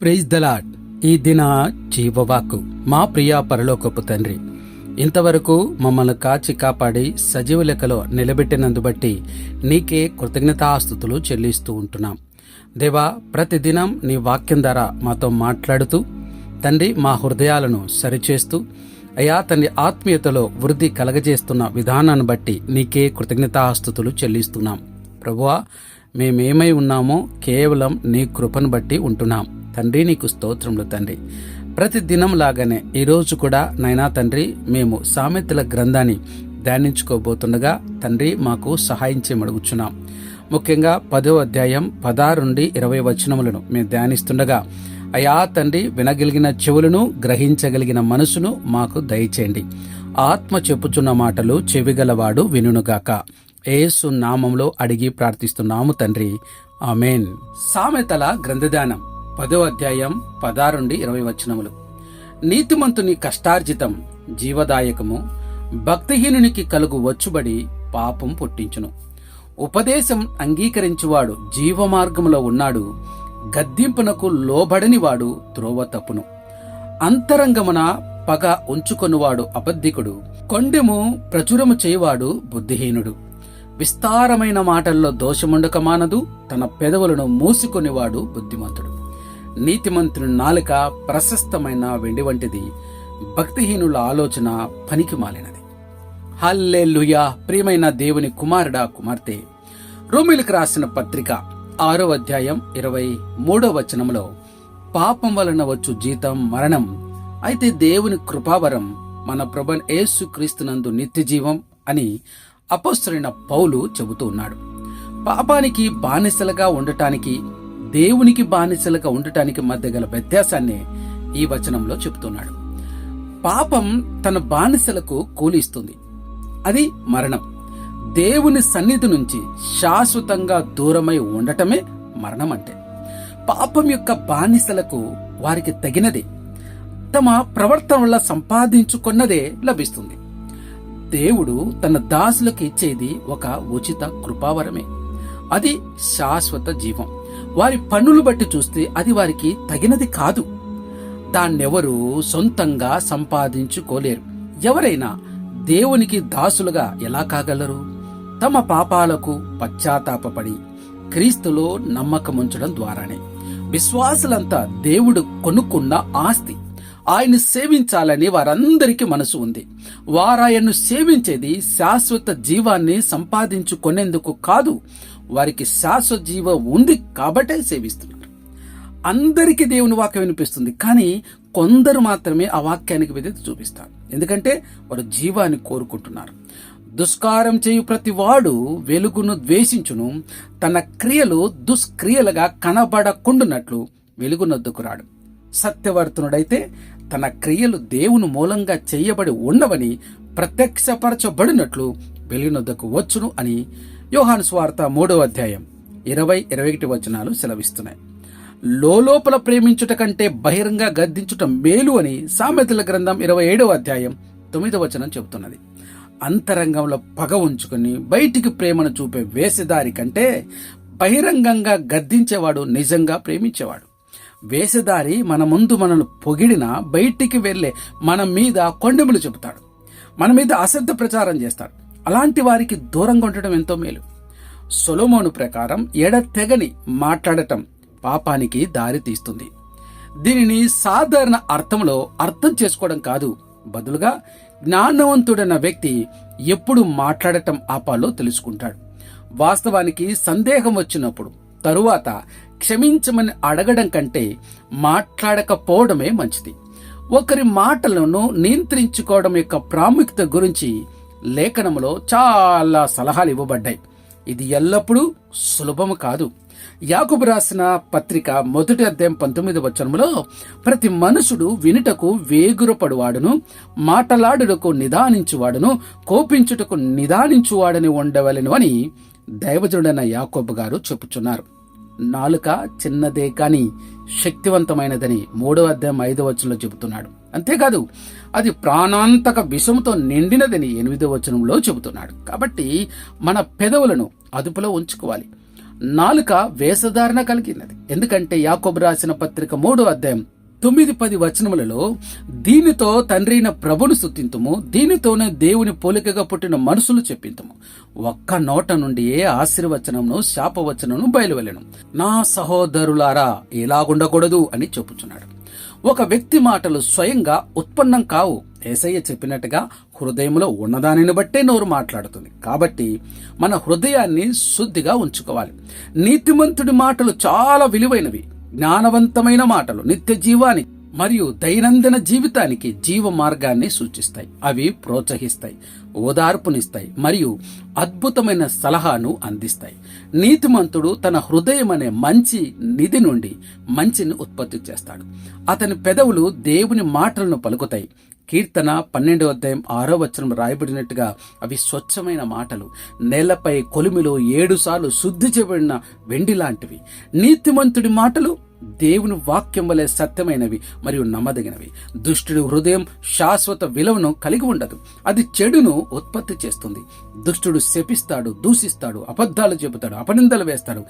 Praise the Lord ఈ దిన జీవవాకు మా ప్రియ పరలోకపు తండ్రి ఇంతవరకు మమ్మల్ని కాచి కాపాడి సజీవ లెక్కలో నిలబెట్టినందు బట్టి నీకే కృతజ్ఞతాస్థుతులు చెల్లిస్తూ ఉంటున్నాం. దేవా ప్రతిదినం నీ వాక్యం ద్వారా మాతో మాట్లాడుతూ తండ్రి మా హృదయాలను సరిచేస్తూ అయా తండ్రి ఆత్మీయతలో వృద్ధి కలగజేస్తున్న విధానాన్ని బట్టి నీకే కృతజ్ఞతాస్థుతులు చెల్లిస్తున్నాం. ప్రభువా మేమేమై ఉన్నామో కేవలం నీ కృపను బట్టి ఉంటున్నాం. తండ్రి నీకు స్తోత్రములు తండ్రి. ప్రతి దినం లాగానే ఈరోజు కూడా నైనా తండ్రి మేము సామెతల గ్రంథాన్ని ధ్యానించుకోబోతుండగా తండ్రి మాకు సహాయం చేయమడుగుచున్నాం. ముఖ్యంగా పదో అధ్యాయం పదహారు నుండి ఇరవై వచనములను మేము ధ్యానిస్తుండగా అయా తండ్రి వినగలిగిన చెవులను గ్రహించగలిగిన మనసును మాకు దయచేయండి. ఆత్మ చెప్పుచున్న మాటలు చెవిగలవాడు వినుగాక ఏసు నామంలో అడిగి ప్రార్థిస్తున్నాము తండ్రి. ఆమెన్. సామెతల గ్రంథదానం. పదో అధ్యాయం పదారుండి ఇరవై వచనములు. నీతిమంతుని కష్టార్జితం జీవదాయకము భక్తిహీనునికి కలుగు వచ్చుబడి పాపం పుట్టించును. ఉపదేశం అంగీకరించువాడు జీవమార్గములో ఉన్నాడు గద్దింపునకు లోబడనివాడు త్రోవ తప్పును. అంతరంగమున పగ ఉంచుకొనువాడు అబద్ధికుడు కొండెము ప్రచురము చేయువాడు బుద్ధిహీనుడు. విస్తారమైన మాటల్లో దోషముండక మానదు తన పెదవులను మూసుకొనివాడు బుద్ధిమంతుడు. నీతిమంతుని నాలుక ప్రశస్తమైన వెండి వంటిది. భక్తిహీనుల ఆలోచన పనికి మాలినది. హల్లెల్లుయా ప్రియమైన దేవుని కుమారుడా కుమార్తె! రోమిలకు రాసిన పత్రిక ఆరో అధ్యాయం ఇరవై మూడో వచనంలో పాపం వలన వచ్చు జీతం మరణం. అయితే దేవుని కృపావరం మన ప్రభన్ ఏసుక్రీస్తునందు నిత్య జీవం అని అపస్తులైన పౌలు చెబుతూ ఉన్నాడు. పాపానికి బానిసలుగా ఉండటానికి దేవునికి బానిసలుగా ఉండటానికి మధ్య గల వ్యత్యాసాన్ని ఈ వచనంలో చెబుతున్నాడు. పాపం తన బానిసలకు కూలిస్తుంది. అది మరణం. దేవుని సన్నిధి నుంచి శాశ్వతంగా దూరమై ఉండటమే మరణం అంటే పాపం యొక్క బానిసలకు వారికి తగినదే. తమ ప్రవర్తన వల్ల సంపాదించుకున్నదే లభిస్తుంది. దేవుడు తన దాసులకు ఇచ్చేది ఒక ఉచిత కృపావరమే. అది శాశ్వత జీవం. వారి పన్నులు బట్టి చూస్తే అది వారికి తగినది కాదు. దాన్నెవరూ సొంతంగా సంపాదించుకోలేరు. ఎవరైనా దేవునికి దాసులుగా ఎలా కాగలరు? తమ పాపాలకు పశ్చాత్తాపడి క్రీస్తులో నమ్మకముంచడం ద్వారానే. విశ్వాసులంతా దేవుడు కొనుక్కున్న ఆస్తి. ఆయన్ని సేవించాలని వారందరికీ మనసు ఉంది. వారాయన్ను సేవించేది శాశ్వత జీవాన్ని సంపాదించుకునేందుకు కాదు వారికి శాశ్వత జీవం ఉంది కాబట్టే సేవిస్తున్నారు. అందరికీ దేవుని వాక్యం వినిపిస్తుంది కానీ కొందరు మాత్రమే ఆ వాక్యానికి విధేత చూపిస్తారు. ఎందుకంటే వారు జీవాన్ని కోరుకుంటున్నారు. దుష్కారం చేయు ప్రతి వాడు వెలుగును ద్వేషించును తన క్రియలు దుష్క్రియలుగా కనబడకుండునట్లు వెలుగునొద్దుకు రాడు. సత్యవర్తనుడైతే తన క్రియలు దేవుని మూలంగా చేయబడి ఉండవని ప్రత్యక్షపరచబడినట్లు వెలుగునొద్దకు వచ్చును అని యోహాను స్వార్త మూడో అధ్యాయం ఇరవై ఇరవై ఒకటి వచనాలు సెలవిస్తున్నాయి. లోపల ప్రేమించుట కంటే బహిరంగ గద్దించుట మేలు అని సామెతల గ్రంథం ఇరవై ఏడవ అధ్యాయం తొమ్మిదవ వచనం చెబుతున్నది. అంతరంగంలో పగ ఉంచుకుని బయటికి ప్రేమను చూపే వేషధారి కంటే బహిరంగంగా గద్దించేవాడు నిజంగా ప్రేమించేవాడు. వేషధారి మన ముందు మనల్ని పొగిడిన బయటికి వెళ్ళే మన మీద కొండెములు చెబుతాడు. మన మీద అశ్రద్ధ ప్రచారం చేస్తాడు. అలాంటి వారికి దూరంగా ఉండటం ఎంతో మేలు. సొలోమోను ప్రకారం ఎడతెగని మాట్లాడటం పాపానికి దారి తీస్తుంది. దీనిని సాధారణ అర్థంలో అర్థం చేసుకోవడం కాదు. బదులుగా జ్ఞానవంతుడైన వ్యక్తి ఎప్పుడు మాట్లాడటం ఆపాలో తెలుసుకుంటాడు. వాస్తవానికి సందేహం వచ్చినప్పుడు తరువాత క్షమించమని అడగడం కంటే మాట్లాడకపోవడమే మంచిది. ఒకరి మాటలను నియంత్రించుకోవడం యొక్క ప్రాముఖ్యత గురించి లేఖనంలో చాలా సలహాలు ఇవ్వబడ్డాయి. ఇది ఎల్లప్పుడూ సులభము కాదు. యాకుబు రాసిన పత్రిక మొదటి అధ్యాయం పంతొమ్మిది వచనములో ప్రతి మనుషుడు వినుటకు వేగురపడువాడును మాటలాడుటకు నిదానించువాడును కోపించుటకు నిదానించువాడని ఉండవలను అని దైవజుడైన యాకోబు గారు చెప్పుచున్నారు. నాలుక చిన్నదే కానీ శక్తివంతమైనదని మూడో అధ్యాయం ఐదో వచనంలో చెబుతున్నాడు. అంతేకాదు అది ప్రాణాంతక విషముతో నిండినదని ఎనిమిదో వచనంలో చెబుతున్నాడు. కాబట్టి మన పెదవులను అదుపులో ఉంచుకోవాలి. నాలుక వేషధారణ కలిగినది. ఎందుకంటే యాకోబు రాసిన పత్రిక మూడో అధ్యాయం తొమ్మిది పది వచనములలో దీనితో తండ్రైన ప్రభును స్థుతింతుము దీనితోనే దేవుని పోలికగా పుట్టిన మనుషులు చెప్పింతుము. ఒక్క నోట నుండి ఏ ఆశీర్వచనమును శాపవచనమును బయలువెళ్ళను. నా సహోదరులారా ఇలాగుండకూడదు అని చెప్పుచున్నాడు. ఒక వ్యక్తి మాటలు స్వయంగా ఉత్పన్నం కావు. ఏసయ్య చెప్పినట్టుగా హృదయంలో ఉన్నదానిని బట్టే నోరు మాట్లాడుతుంది. కాబట్టి మన హృదయాన్ని శుద్ధిగా ఉంచుకోవాలి. నీతిమంతుడి మాటలు చాలా విలువైనవి. జ్ఞానవంతమైన మాటలు నిత్య జీవానికి మరియు దైనందిన జీవితానికి జీవ మార్గాన్ని సూచిస్తాయి. అవి ప్రోత్సహిస్తాయి ఓదార్పునిస్తాయి మరియు అద్భుతమైన సలహాను అందిస్తాయి. నీతిమంతుడు తన హృదయం అనే మంచి నిధి నుండి మంచిని ఉత్పత్తి చేస్తాడు. అతని పెదవులు దేవుని మాటలను పలుకుతాయి. కీర్తన పన్నెండో అధ్యాయం ఆరో వచనం రాయబడినట్టుగా అవి స్వచ్ఛమైన మాటలు. నేలపై కొలిమిలో ఏడుసార్లు శుద్ధి చేయబడిన వెండి లాంటివి. నీతిమంతుడి మాటలు దేవుని వాక్యం వలె సత్యమైనవి మరియు నమ్మదగినవి. దుష్టుడి హృదయం శాశ్వత విలువను కలిగి ఉండదు. అది చెడును ఉత్పత్తి చేస్తుంది. దుష్టుడు శపిస్తాడు దూషిస్తాడు అబద్ధాలు చెబుతాడు అపనిందలు వేస్తాడు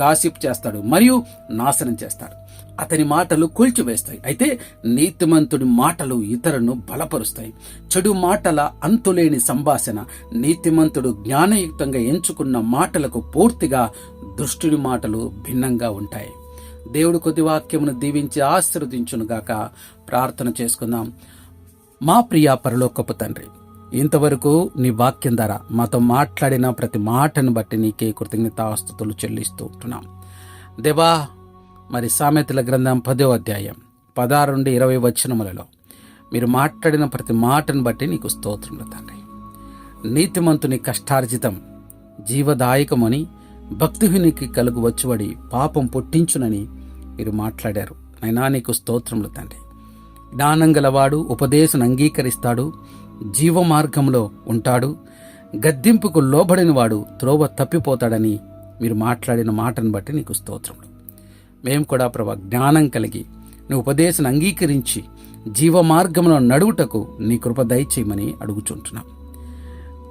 గాసిప్ చేస్తాడు మరియు నాశనం చేస్తాడు. అతని మాటలు కూల్చివేస్తాయి. అయితే నీతిమంతుడి మాటలు ఇతరులను బలపరుస్తాయి. చెడు మాటల అంతులేని సంభాషణ నీతిమంతుడు జ్ఞానయుక్తంగా ఎంచుకున్న మాటలకు పూర్తిగా దుష్టుడి మాటలు భిన్నంగా ఉంటాయి. దేవుడు కొద్ది వాక్యమును దీవించి ఆశీర్వదించునుగాక ప్రార్థన చేసుకుందాం. మా ప్రియా పరలోకపు తండ్రి ఇంతవరకు నీ వాక్యం ద్వారా మాతో మాట్లాడిన ప్రతి మాటను బట్టి నీకే కృతజ్ఞతాస్తుతులు చెల్లిస్తూ ఉంటున్నాం. దేవా మరి సామెతల గ్రంథం పదో అధ్యాయం పదహారు నుండి ఇరవై వచనములలో మీరు మాట్లాడిన ప్రతి మాటను బట్టి నీకు స్తోత్రములు తండ్రి. నీతిమంతుని కష్టార్జితం జీవదాయకమని భక్తిహీనికి కలుగు వచ్చువడి పాపం పుట్టించునని మీరు మాట్లాడారు. నైనా నీకు స్తోత్రములు తండ్రి. జ్ఞానం గలవాడు ఉపదేశం అంగీకరిస్తాడు జీవ మార్గంలో ఉంటాడు గద్దింపుకు లోబడిన వాడు త్రోవ తప్పిపోతాడని మీరు మాట్లాడిన మాటను బట్టి నీకు స్తోత్రములు. మేము కూడా ప్రభా జ్ఞానం కలిగి నీ ఉపదేశం అంగీకరించి జీవ మార్గంలో నడువుటకు నీ కృప దయచేయమని అడుగుచుంటున్నాం.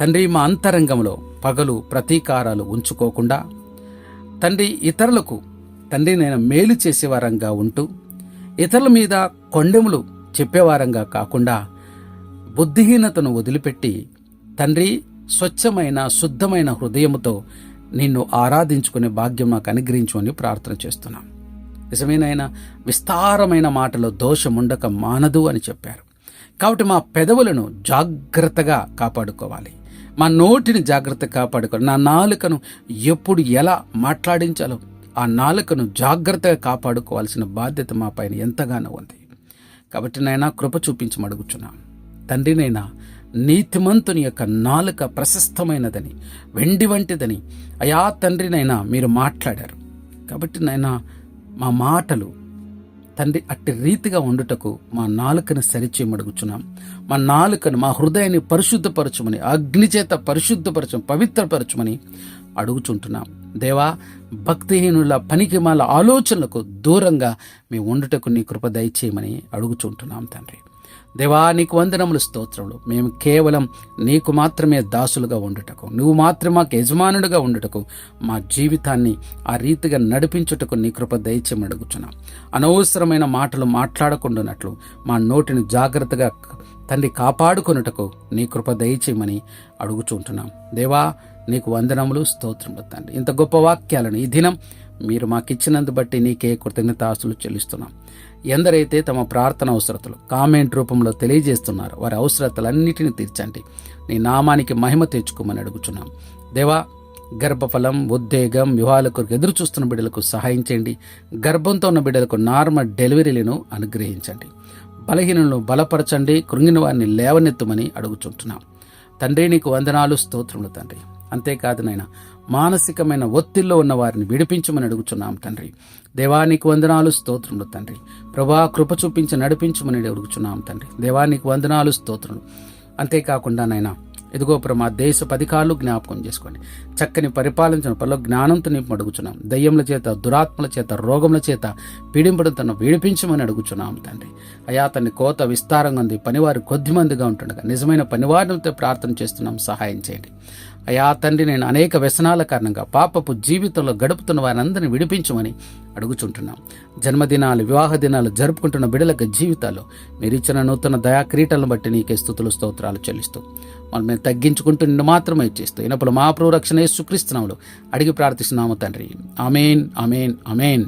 తండ్రి మా అంతరంగంలో పగలు ప్రతీకారాలు ఉంచుకోకుండా తండ్రి ఇతరులకు తండ్రి నేను మేలు చేసేవారంగా ఉంటూ ఇతరుల మీద కొండెములు చెప్పేవారంగా కాకుండా బుద్ధిహీనతను వదిలిపెట్టి తండ్రి స్వచ్ఛమైన శుద్ధమైన హృదయముతో నిన్ను ఆరాధించుకునే భాగ్యం నాకు అనుగ్రహించమని ప్రార్థన చేస్తున్నాం. నిజమేనైనా విస్తారమైన మాటలో దోషముండక మానదు అని చెప్పారు. కాబట్టి మా పెదవులను జాగ్రత్తగా కాపాడుకోవాలి. మా నోటిని జాగ్రత్తగా కాపాడుకోవాలి నా నాలుకను ఎప్పుడు ఎలా మాట్లాడించాలో ఆ నాలుకను జాగ్రత్తగా కాపాడుకోవాల్సిన బాధ్యత మా పైన ఎంతగానో ఉంది. కాబట్టి నైనా కృప చూపించి అడుగుచున్నా తండ్రినైనా నీతిమంతుని యొక్క నాలుక ప్రశస్తమైనదని వెండి వంటిదని అయా తండ్రినైనా మీరు మాట్లాడారు. కాబట్టి నైనా మా మాటలు తండ్రి అట్టి రీతిగా ఉండుటకు మా నాలుకను సరిచేయమడుగుచున్నాం. మా నాలుకను మా హృదయాన్ని పరిశుద్ధపరచమని అగ్నిచేత పరిశుద్ధపరచం పవిత్రపరచమని అడుగుచుంటున్నాం. దేవా భక్తిహీనుల పనికి మాల ఆలోచనలకు దూరంగా మేము ఉండుటకు నీ కృప దయచేయమని అడుగుచుంటున్నాం తండ్రి. దేవా నీకు వందనములు స్తోత్రములు. మేము కేవలం నీకు మాత్రమే దాసులుగా ఉండుటకు నువ్వు మాత్రమే మాకు యజమానుడిగా ఉండుటకు మా జీవితాన్ని ఆ రీతిగా నడిపించుటకు నీ కృప దయచేయమని అడుగుచున్నాం. అనవసరమైన మాటలు మాట్లాడకుండానట్లు మా నోటిని జాగ్రత్తగా తండ్రి కాపాడుకొనుటకు నీ కృప దయచేయమని అడుగుచుంటున్నాం. దేవా నీకు వందనములు స్తోత్రములు తండ్రి. ఇంత గొప్ప వాక్యాలను ఈ దినం మీరు మాకిచ్చినందు బట్టి నీకే కృతజ్ఞతాస్తులు చెల్లిస్తున్నాం. ఎందరైతే తమ ప్రార్థన అవసరతలు కామెంట్ రూపంలో తెలియజేస్తున్నారు వారి అవసరతలన్నిటిని తీర్చండి. నీ నామానికి మహిమ తెచ్చుకోమని అడుగుచున్నాం. దేవా గర్భఫలం ఉద్వేగం వివాహాలకు ఎదురు చూస్తున్న బిడ్డలకు సహాయం చేయండి. గర్భంతో ఉన్న బిడ్డలకు నార్మల్ డెలివరీలను అనుగ్రహించండి. బలహీనలను బలపరచండి. కృంగిన వారిని లేవనెత్తుమని అడుగుచుంటున్నాం. తండ్రి నీకు వందనాలు స్తోత్రములు తండ్రి. అంతేకాదు నాయన మానసికమైన ఒత్తిల్లో ఉన్న వారిని విడిపించమని అడుగుచున్నాం తండ్రి. దేవానికి వందనాలు స్తోత్రులు తండ్రి. ప్రభా కృప చూపించి నడిపించమని అడుగుచున్నాం తండ్రి. దేవానికి వందనాలు స్తోత్రులు. అంతేకాకుండా నాయన ఇదిగో మా దేశ పదికాలు జ్ఞాపకం చేసుకోండి. చక్కని పరిపాలించిన పనిలో జ్ఞానంతో నింపు అడుగుచున్నాం. దయ్యముల చేత దురాత్మల చేత రోగముల చేత పీడింపడం తను విడిపించమని అడుగుచున్నాం తండ్రి. అయా తన కోత విస్తారంగా ఉంది. పనివారు కొద్ది మందిగా ఉంటుండగా నిజమైన పనివారితో ప్రార్థన చేస్తున్నాం. సహాయం చేయండి. అయా తండ్రి నేను అనేక వ్యసనాల కారణంగా పాపపు జీవితంలో గడుపుతున్న వారందరిని విడిపించమని అడుగుచుంటున్నాం. జన్మదినాలు వివాహ దినాలు జరుపుకుంటున్న బిడలకు జీవితాలు మీరిచ్చిన నూతన దయా క్రీటలను బట్టి నీకే స్థుతులు స్తోత్రాలు చెల్లిస్తూ మనం మేము తగ్గించుకుంటూ నిన్ను మాత్రమే చేస్తూ ఇనప్పుడు మా రక్షణ సుక్రీస్తున్నాములు అడిగి ప్రార్థిస్తున్నాము తండ్రి. అమేన్ అమేన్ అమేన్